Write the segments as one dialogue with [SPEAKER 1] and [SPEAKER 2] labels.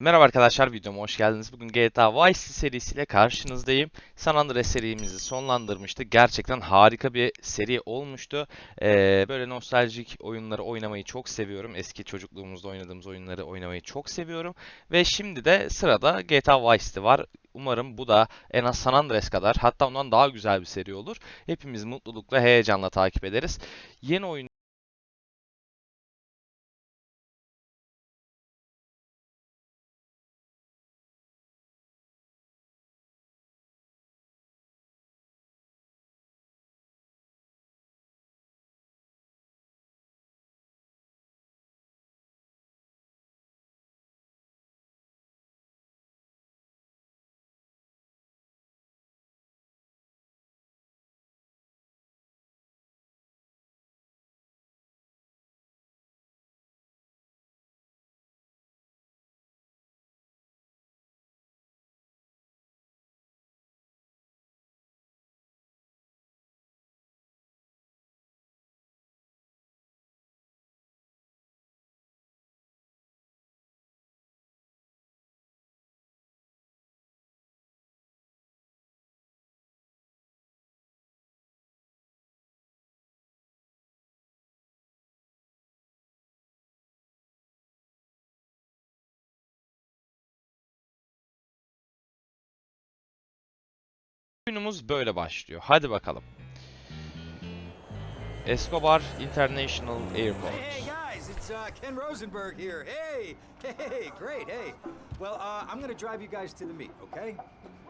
[SPEAKER 1] Merhaba arkadaşlar videoma hoş geldiniz. Bugün GTA Vice serisiyle karşınızdayım. San Andreas serimizi sonlandırmıştık. Gerçekten harika bir seri olmuştu. Ee, böyle nostaljik oyunları oynamayı çok seviyorum. Eski çocukluğumuzda oynadığımız oyunları oynamayı çok seviyorum. Ve şimdi de sırada GTA Vice City var. Umarım bu da en az San Andreas kadar hatta ondan daha güzel bir seri olur. Hepimiz mutlulukla heyecanla takip ederiz. Yeni oyun oyunumuz böyle başlıyor. Hadi bakalım. Escobar International Airport.
[SPEAKER 2] Hey guys, it's uh, Ken Rosenberg here. Hey, hey, great, hey. Well, uh, I'm gonna drive you guys to the meet, okay?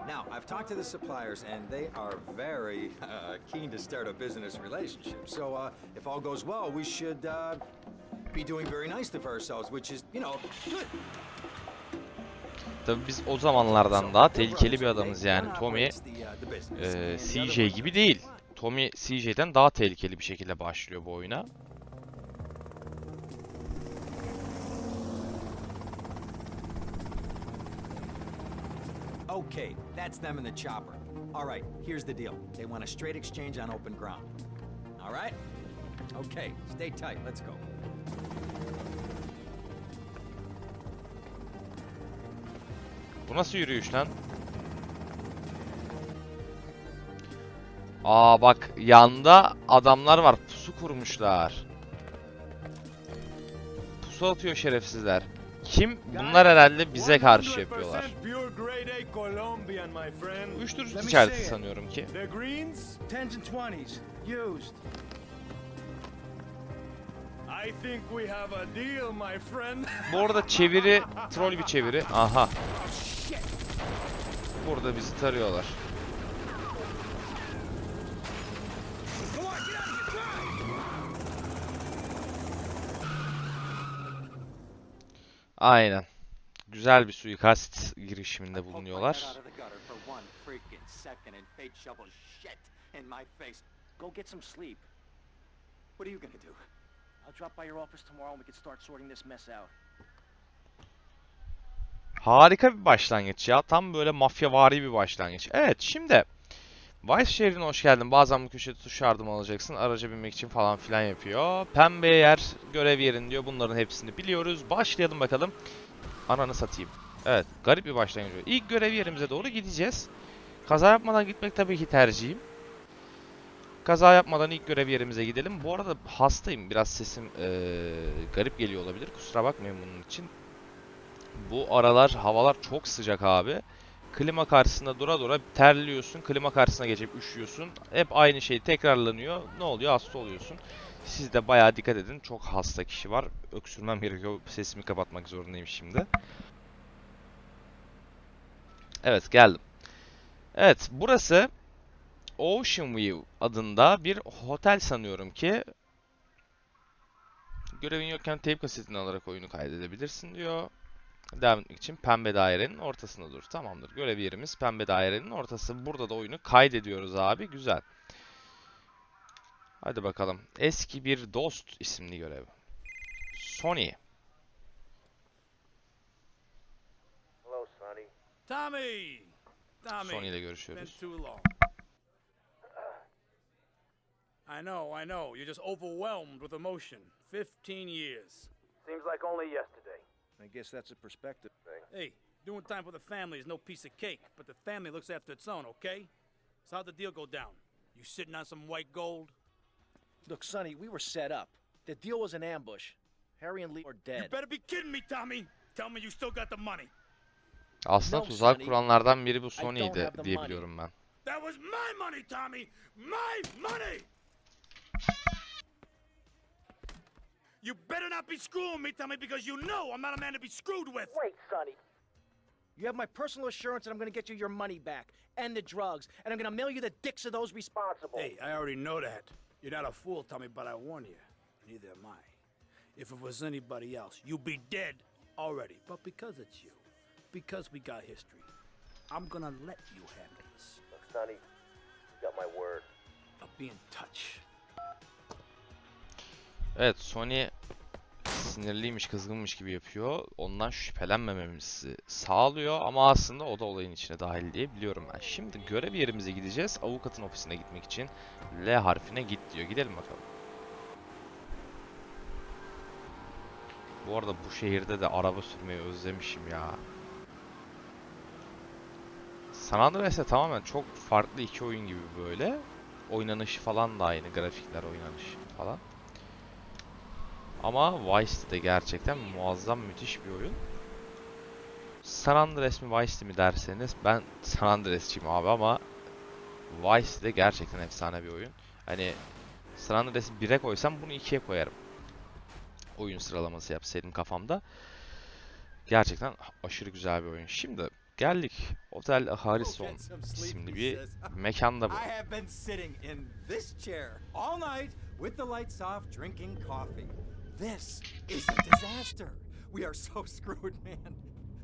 [SPEAKER 2] Now, I've talked to the suppliers, and they are very uh, keen to start a business relationship. So, uh, if all goes well, we should uh, be doing very nicely for ourselves, which is, you know, good.
[SPEAKER 1] Tabii biz o zamanlardan daha tehlikeli bir adamız yani. Tommy e, CJ gibi değil. Tommy CJ'den daha tehlikeli bir şekilde başlıyor bu oyuna.
[SPEAKER 2] Okay, that's them in the chopper. All right, here's the deal. They want a straight exchange on open ground. All right? Okay, stay tight. Let's go.
[SPEAKER 1] Bu nasıl yürüyüş lan? Aa bak yanda adamlar var. Pusu kurmuşlar. Pusu atıyor şerefsizler. Kim? Bunlar herhalde bize karşı yapıyorlar. Uyuşturucu ticareti sanıyorum ki.
[SPEAKER 3] The greens, 10s and 20s, used. I think we have a deal, my friend.
[SPEAKER 1] Bu arada çeviri troll bir çeviri. Aha. Burada bizi tarıyorlar. Aynen. Güzel bir suikast girişiminde bulunuyorlar.
[SPEAKER 4] What are you gonna do? I'll drop by your office tomorrow and we can start sorting this mess out.
[SPEAKER 1] Harika bir başlangıç ya. Tam böyle mafyavari bir başlangıç. Evet şimdi Vice şehrine hoş geldin. Bazen bu köşede tuş yardım alacaksın. Araca binmek için falan filan yapıyor. Pembe yer, görev yerin diyor. Bunların hepsini biliyoruz. Başlayalım bakalım. Ananı satayım. Evet, garip bir başlangıç. İlk görev yerimize doğru gideceğiz. Kaza yapmadan gitmek tabii ki tercihim. Kaza yapmadan ilk görev yerimize gidelim. Bu arada hastayım. Biraz sesim eee, garip geliyor olabilir. Kusura bakmayın bunun için. Bu aralar havalar çok sıcak abi. Klima karşısında dura dura terliyorsun. Klima karşısına geçip üşüyorsun. Hep aynı şey tekrarlanıyor. Ne oluyor? Hasta oluyorsun. Siz de bayağı dikkat edin. Çok hasta kişi var. Öksürmem gerekiyor. Sesimi kapatmak zorundayım şimdi. Evet geldim. Evet burası Ocean View adında bir otel sanıyorum ki. Görevin yokken tape kasetini alarak oyunu kaydedebilirsin diyor. Devam etmek için pembe dairenin ortasında dur. Tamamdır. Görev yerimiz pembe dairenin ortası. Burada da oyunu kaydediyoruz abi. Güzel. Hadi bakalım. Eski bir dost isimli görev. Sony.
[SPEAKER 5] Hello, Sonny.
[SPEAKER 3] Tommy! Tommy,
[SPEAKER 1] Sony ile görüşüyoruz.
[SPEAKER 3] I know, I know. You're just overwhelmed with emotion. 15 years.
[SPEAKER 5] Seems like only yesterday. I guess that's a perspective thing.
[SPEAKER 3] Hey, doing time for the family is no piece of cake, but the family looks after its own, okay? So how'd the deal go down? You sitting on some white gold?
[SPEAKER 5] Look, Sonny, we were set up. The deal was an ambush. Harry and Lee are dead.
[SPEAKER 3] You better be kidding me, Tommy! Tell me you still got the money.
[SPEAKER 1] Aslında
[SPEAKER 5] No,
[SPEAKER 1] tuzak kuranlardan biri bu
[SPEAKER 5] don't
[SPEAKER 1] Sony'ydi diye biliyorum ben.
[SPEAKER 3] That was my money, Tommy! My money! You better not be screwing me, Tommy, because you know I'm not a man to be screwed with!
[SPEAKER 5] Wait, Sonny. You have my personal assurance that I'm going to get you your money back and the drugs, and I'm going to mail you the dicks of those responsible.
[SPEAKER 3] Hey, I already know that. You're not a fool, Tommy, but I warn you, neither am I. If it was anybody else, you'd be dead already. But because it's you, because we got history, I'm gonna let you handle this.
[SPEAKER 5] Look, Sonny, you got my word.
[SPEAKER 3] I'll be in touch.
[SPEAKER 1] Evet Sony sinirliymiş, kızgınmış gibi yapıyor. Ondan şüphelenmememizi sağlıyor ama aslında o da olayın içine dahil diye biliyorum ben. Şimdi görev yerimize gideceğiz. Avukatın ofisine gitmek için L harfine git diyor. Gidelim bakalım. Bu arada bu şehirde de araba sürmeyi özlemişim ya. San Andreas'e tamamen çok farklı iki oyun gibi böyle. Oynanışı falan da aynı. Grafikler, oynanış falan. Ama Vice de gerçekten muazzam müthiş bir oyun. San Andreas mi Vice mi derseniz ben San Andreas'çıyım abi ama Vice de gerçekten efsane bir oyun. Hani San Andreas'ı 1'e koysam bunu 2'ye koyarım. Oyun sıralaması yapsaydım kafamda. Gerçekten aşırı güzel bir oyun. Şimdi geldik Otel Harrison isimli bir mekanda bu.
[SPEAKER 2] I this is a disaster. We are so screwed, man.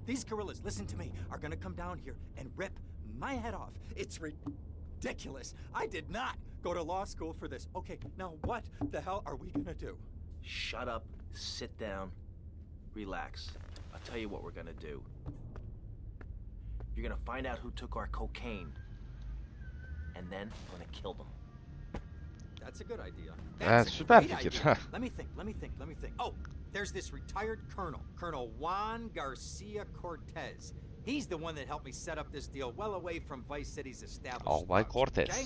[SPEAKER 2] These gorillas, listen to me, are gonna come down here and rip my head off. It's ridiculous. I did not go to law school for this. Okay, now what the hell are we gonna do?
[SPEAKER 5] Shut up, sit down, relax. I'll tell you what we're to do. You're to find out who took our cocaine, and then we're going to kill them.
[SPEAKER 2] That's a good idea. That's a
[SPEAKER 1] süper
[SPEAKER 2] great
[SPEAKER 1] fikir.
[SPEAKER 2] idea. let me think, let me think, let me think. Oh, there's this retired colonel, Colonel Juan Garcia Cortez. He's the one that helped me set up this deal well away from Vice City's established
[SPEAKER 1] Albay
[SPEAKER 2] thugs,
[SPEAKER 1] Cortez.
[SPEAKER 2] okay?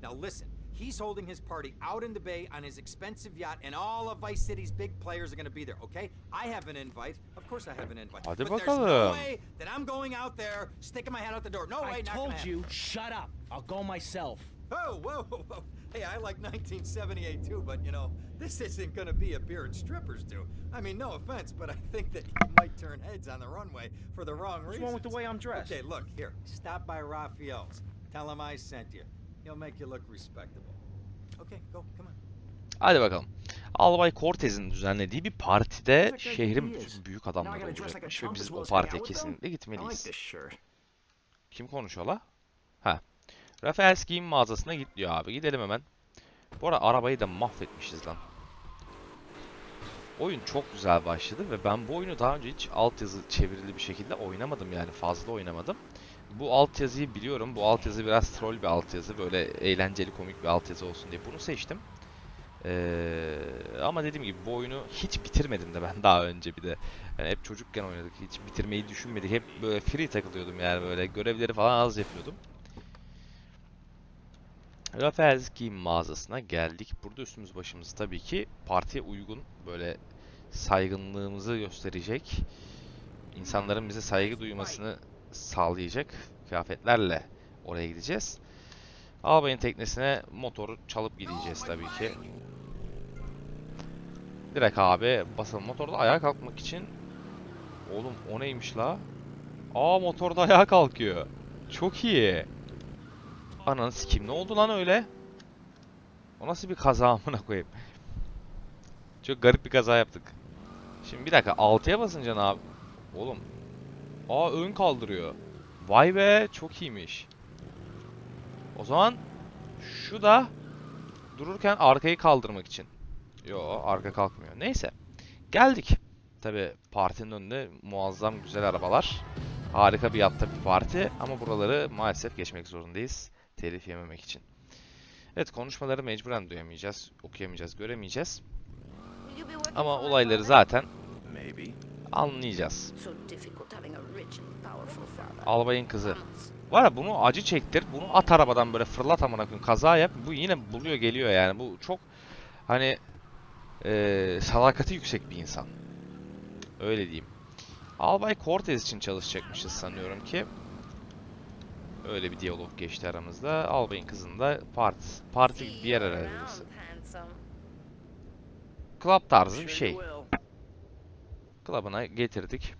[SPEAKER 2] Now listen, he's holding his party out in the bay on his expensive yacht, and all of Vice City's big players are going to be there, okay? I have an invite. Of course I have an invite.
[SPEAKER 1] Hadi
[SPEAKER 2] but there's
[SPEAKER 1] bakalım.
[SPEAKER 2] no way that I'm going out there, sticking my head out the door. No way,
[SPEAKER 5] I
[SPEAKER 2] not
[SPEAKER 5] told you, shut up. I'll go myself.
[SPEAKER 2] Oh, whoa, whoa, whoa. Hey, I like 1978 too, but you know, this isn't gonna be a beer and strippers do. I mean, no offense, but I think that you might turn heads on the runway for the wrong
[SPEAKER 5] What's
[SPEAKER 2] reasons.
[SPEAKER 5] wrong with the way I'm dressed?
[SPEAKER 2] Okay, look, here. Stop by Raphael's. Tell him I sent you. He'll make you look respectable. Okay, go, come on.
[SPEAKER 1] Hadi bakalım. Albay Cortez'in düzenlediği bir partide şehrin büyük adamları olacakmış ve biz o partiye kesinlikle gitmeliyiz. Kim konuşuyor la? Ha. Rafael's giyim mağazasına git diyor abi. Gidelim hemen. Bu arada arabayı da mahvetmişiz lan. Oyun çok güzel başladı ve ben bu oyunu daha önce hiç altyazı çevrili bir şekilde oynamadım yani fazla oynamadım. Bu altyazıyı biliyorum. Bu altyazı biraz troll bir altyazı. Böyle eğlenceli komik bir altyazı olsun diye bunu seçtim. Ee, ama dediğim gibi bu oyunu hiç bitirmedim de ben daha önce bir de. Yani hep çocukken oynadık. Hiç bitirmeyi düşünmedik. Hep böyle free takılıyordum yani böyle görevleri falan az yapıyordum. Rafael's mağazasına geldik. Burada üstümüz başımız tabii ki partiye uygun böyle saygınlığımızı gösterecek, insanların bize saygı duymasını sağlayacak kıyafetlerle oraya gideceğiz. Albayın teknesine motoru çalıp gideceğiz tabii ki. Direkt abi basalım. Motorda ayağa kalkmak için Oğlum o neymiş la? Aa motorda ayağa kalkıyor. Çok iyi. Ananı sikeyim ne oldu lan öyle? O nasıl bir kaza amına koyayım? Çok garip bir kaza yaptık. Şimdi bir dakika 6'ya basınca ne yap? Oğlum. Aa ön kaldırıyor. Vay be çok iyiymiş. O zaman şu da dururken arkayı kaldırmak için. Yo arka kalkmıyor. Neyse. Geldik. Tabi partinin önünde muazzam güzel arabalar. Harika bir yatta bir parti ama buraları maalesef geçmek zorundayız. Telif yememek için. Evet konuşmaları mecburen duyamayacağız, okuyamayacağız, göremeyeceğiz. Ama olayları zaten. Anlayacağız. Albayın kızı. Var ya bunu acı çektir. Bunu at arabadan böyle fırlat amına koyayım. Kaza yap. Bu yine buluyor geliyor yani. Bu çok hani eee sadakati yüksek bir insan. Öyle diyeyim. Albay Cortez için çalışacakmışız sanıyorum ki. Öyle bir diyalog geçti aramızda. Albayın kızında parti, parti gibi bir yer herhalde burası. Club tarzı bir şey. Club'ına getirdik.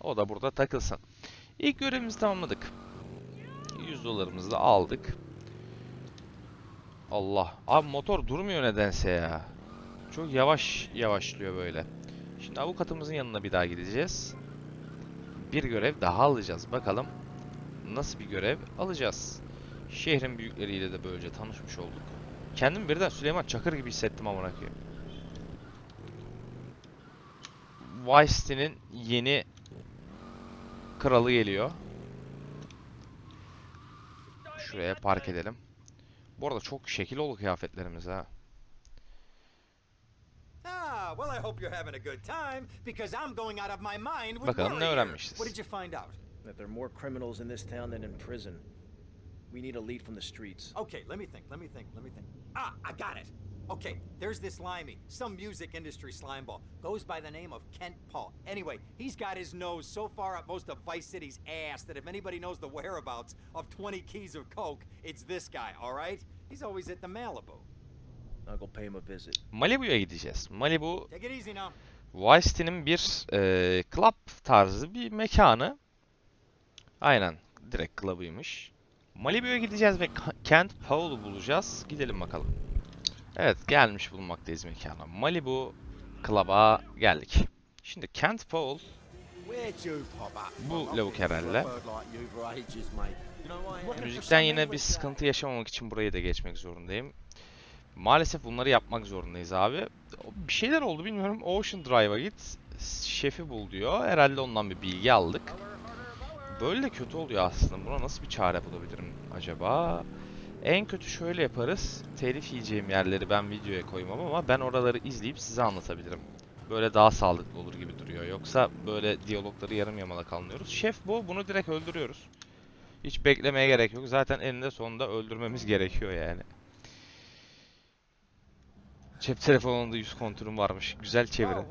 [SPEAKER 1] O da burada takılsın. İlk görevimizi tamamladık. 100 dolarımızı da aldık. Allah. Abi motor durmuyor nedense ya. Çok yavaş yavaşlıyor böyle. Şimdi avukatımızın yanına bir daha gideceğiz. Bir görev daha alacağız. Bakalım nasıl bir görev alacağız. Şehrin büyükleriyle de böylece tanışmış olduk. Kendimi birden Süleyman Çakır gibi hissettim amına koyayım. City'nin yeni kralı geliyor. Şuraya park edelim. Bu arada çok şekil oldu kıyafetlerimiz ha.
[SPEAKER 2] Ah,
[SPEAKER 1] Bakalım ne öğrenmişiz.
[SPEAKER 2] What did you find out?
[SPEAKER 5] That there are more criminals in this town than in prison. We need a lead from the streets.
[SPEAKER 2] Okay, let me think, let me think, let me think. Ah, I got it. Okay, there's this limey, some music industry slimeball. Goes by the name of Kent Paul. Anyway, he's got his nose so far up most of Vice City's ass that if anybody knows the whereabouts of 20 keys of coke, it's this guy, all right? He's always at the Malibu.
[SPEAKER 5] I'll go pay him a visit.
[SPEAKER 1] Malibu'ya gideceğiz. Malibu,
[SPEAKER 2] Take it easy now.
[SPEAKER 1] Vice City'nin bir eee club tarzı bir mekanı. Aynen, direkt club'ıymış. Malibu'ya gideceğiz ve Kent Paul'u bulacağız. Gidelim bakalım. Evet, gelmiş bulunmaktayız mekana. Malibu Club'a geldik. Şimdi Kent Paul bu lavuk herhalde. Müzikten yine bir sıkıntı yaşamamak için burayı da geçmek zorundayım. Maalesef bunları yapmak zorundayız abi. Bir şeyler oldu bilmiyorum. Ocean Drive'a git. Şefi bul diyor. Herhalde ondan bir bilgi aldık. Böyle de kötü oluyor aslında. Buna nasıl bir çare bulabilirim acaba? En kötü şöyle yaparız. Telif yiyeceğim yerleri ben videoya koymam ama ben oraları izleyip size anlatabilirim. Böyle daha sağlıklı olur gibi duruyor. Yoksa böyle diyalogları yarım yamalak anlıyoruz. Şef bu. Bunu direkt öldürüyoruz. Hiç beklemeye gerek yok. Zaten eninde sonunda öldürmemiz gerekiyor yani. Cep telefonunda yüz kontürüm varmış. Güzel çevirin.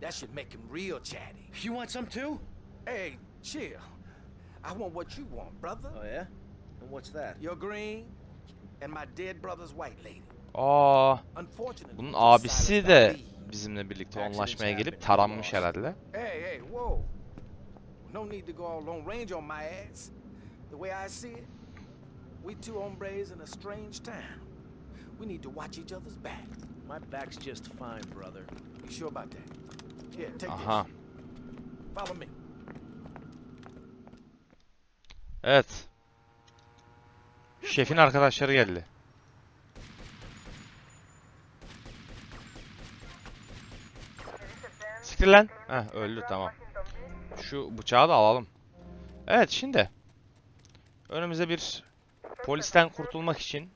[SPEAKER 6] That should make him real chatty.
[SPEAKER 5] You want some too?
[SPEAKER 6] Hey, chill. I want what you want, brother.
[SPEAKER 5] Oh yeah? And what's that?
[SPEAKER 6] Your green and my dead brother's white lady.
[SPEAKER 1] Aa,
[SPEAKER 6] Unfortunately,
[SPEAKER 1] bunun abisi de bizimle birlikte anlaşmaya gelip taranmış herhalde.
[SPEAKER 6] Hey, hey, whoa. No need to go all long range on my ass. The way I see it, we two hombres in a strange town. We need to watch each other's back.
[SPEAKER 5] My back's just fine, brother.
[SPEAKER 6] You sure about that?
[SPEAKER 1] Aha.
[SPEAKER 6] Follow me.
[SPEAKER 1] Evet. Şefin arkadaşları geldi. Siktir lan. Heh öldü tamam. Şu bıçağı da alalım. Evet şimdi. Önümüze bir polisten kurtulmak için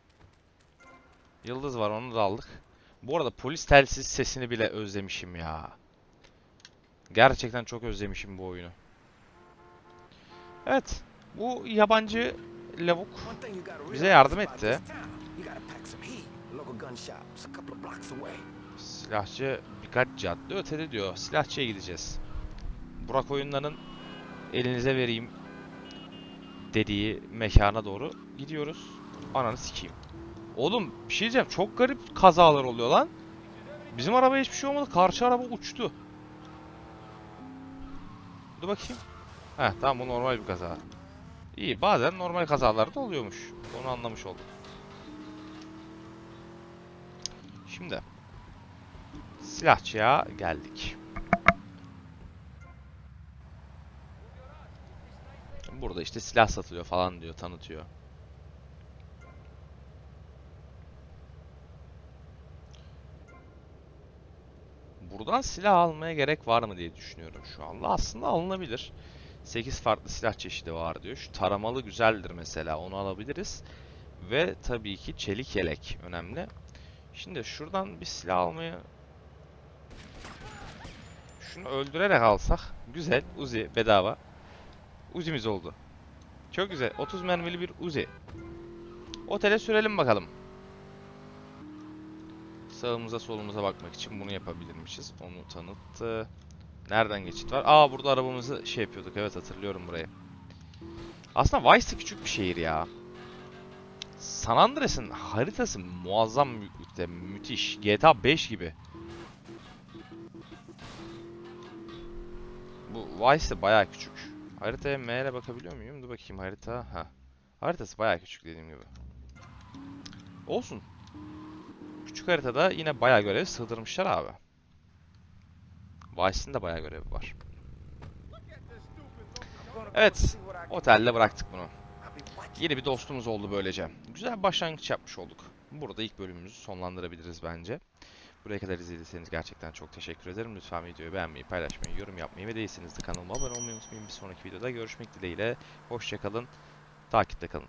[SPEAKER 1] Yıldız var onu da aldık. Bu arada polis telsiz sesini bile özlemişim ya. Gerçekten çok özlemişim bu oyunu. Evet. Bu yabancı lavuk Bize yardım etti. Silahçı birkaç cadde ötede diyor. Silahçıya gideceğiz. Burak oyunlarının elinize vereyim dediği mekana doğru gidiyoruz. Ananı sikeyim. Oğlum bir şey diyeceğim. Çok garip kazalar oluyor lan. Bizim arabaya hiçbir şey olmadı. Karşı araba uçtu. Dur bakayım. Heh tamam bu normal bir kaza. İyi bazen normal kazalar da oluyormuş. Onu anlamış oldum. Şimdi silahçıya geldik. Burada işte silah satılıyor falan diyor, tanıtıyor. Buradan silah almaya gerek var mı diye düşünüyorum şu anda. Aslında alınabilir. 8 farklı silah çeşidi var diyor. Şu taramalı güzeldir mesela. Onu alabiliriz. Ve tabii ki çelik yelek önemli. Şimdi şuradan bir silah almayı şunu öldürerek alsak güzel Uzi bedava. Uzi'miz oldu. Çok güzel. 30 mermili bir Uzi. Otele sürelim bakalım. Sağımıza solumuza bakmak için bunu yapabilirmişiz. Onu tanıttı. Nereden geçit var? Aa burada arabamızı şey yapıyorduk. Evet hatırlıyorum burayı. Aslında Vice küçük bir şehir ya. San Andreas'ın haritası muazzam büyüklükte. Müthiş. GTA 5 gibi. Bu Vice de bayağı küçük. Haritaya M ile bakabiliyor muyum? Dur bakayım harita. Ha. Haritası bayağı küçük dediğim gibi. Olsun. Küçük haritada yine bayağı görev sığdırmışlar abi. Vice'in de bayağı görevi var. Evet. Otelde bıraktık bunu. Yeni bir dostumuz oldu böylece. Güzel başlangıç yapmış olduk. Burada ilk bölümümüzü sonlandırabiliriz bence. Buraya kadar izlediyseniz gerçekten çok teşekkür ederim. Lütfen videoyu beğenmeyi, paylaşmayı, yorum yapmayı ve değilseniz de kanalıma abone olmayı unutmayın. Bir sonraki videoda görüşmek dileğiyle. Hoşçakalın. Takipte kalın.